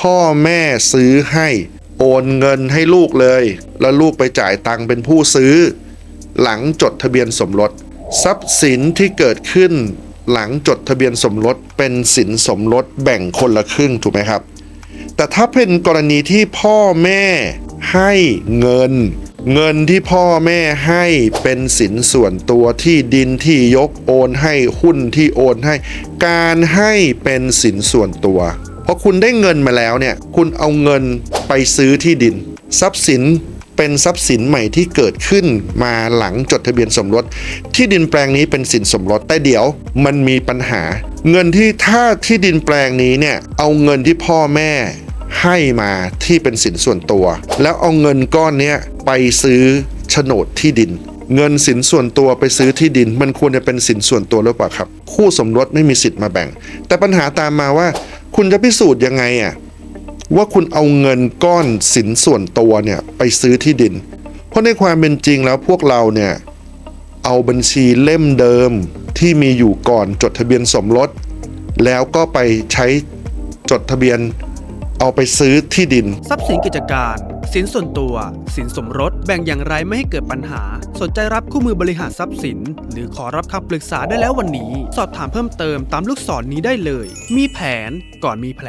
พ่อแม่ซื้อให้ โอนเงินให้ลูกเลย แล้วลูกไปจ่ายตังค์เป็นผู้ซื้อ หลังจดทะเบียนสมรส ทรัพย์สินที่เกิดขึ้น หลังจดทะเบียนสมรสเป็นสินสมรสแบ่งคนละครึ่งถูกไหมครับ แต่ถ้าเป็นกรณีที่พ่อแม่ให้เงิน เงินที่พ่อแม่ให้เป็นสินส่วนตัวที่ดินที่ยกโอนให้หุ้นที่โอนให้ การให้เป็นสินส่วนตัว อคุณได้เงินมาแล้วเนี่ยคุณเอาเงินไปซื้อที่ดิน ทรัพย์สินเป็นทรัพย์สินใหม่ที่เกิดขึ้นมาหลังจดทะเบียนสมรส ที่ดินแปลงนี้เป็นสินสมรสแต่เดี๋ยวมันมีปัญหา เงินที่ถ้าที่ดินแปลงนี้เนี่ยเอาเงินที่พ่อแม่ให้มาที่เป็นสินส่วนตัว แล้วเอาเงินก้อนนี้ไปซื้อโฉนดที่ดิน เงินสินส่วนตัวไปซื้อที่ดิน มันควรจะเป็นสินส่วนตัวหรือเปล่าครับ คู่สมรสไม่มีสิทธิ์มาแบ่ง แต่ปัญหาตามมาว่า คุณจะพิสูจน์ยังไงอะว่าคุณเอาเงินก้อนสินส่วนตัวเนี่ยไปซื้อที่ดิน เพราะในความเป็นจริงแล้วพวกเราเนี่ยเอาบัญชีเล่มเดิมที่มีอยู่ก่อนจดทะเบียนสมรส แล้วก็ไปใช้จดทะเบียนเอาไปซื้อที่ดิน ทรัพย์สินกิจการ สินส่วนตัว สินสมรส แบ่งอย่างไรไม่ให้เกิดปัญหา สนใจรับคู่มือบริหารทรัพย์สิน หรือขอรับคำปรึกษาได้แล้ววันนี้ สอบถามเพิ่มเติมตามลูกศรนนี้ได้เลย มีแผนก่อนมีแผล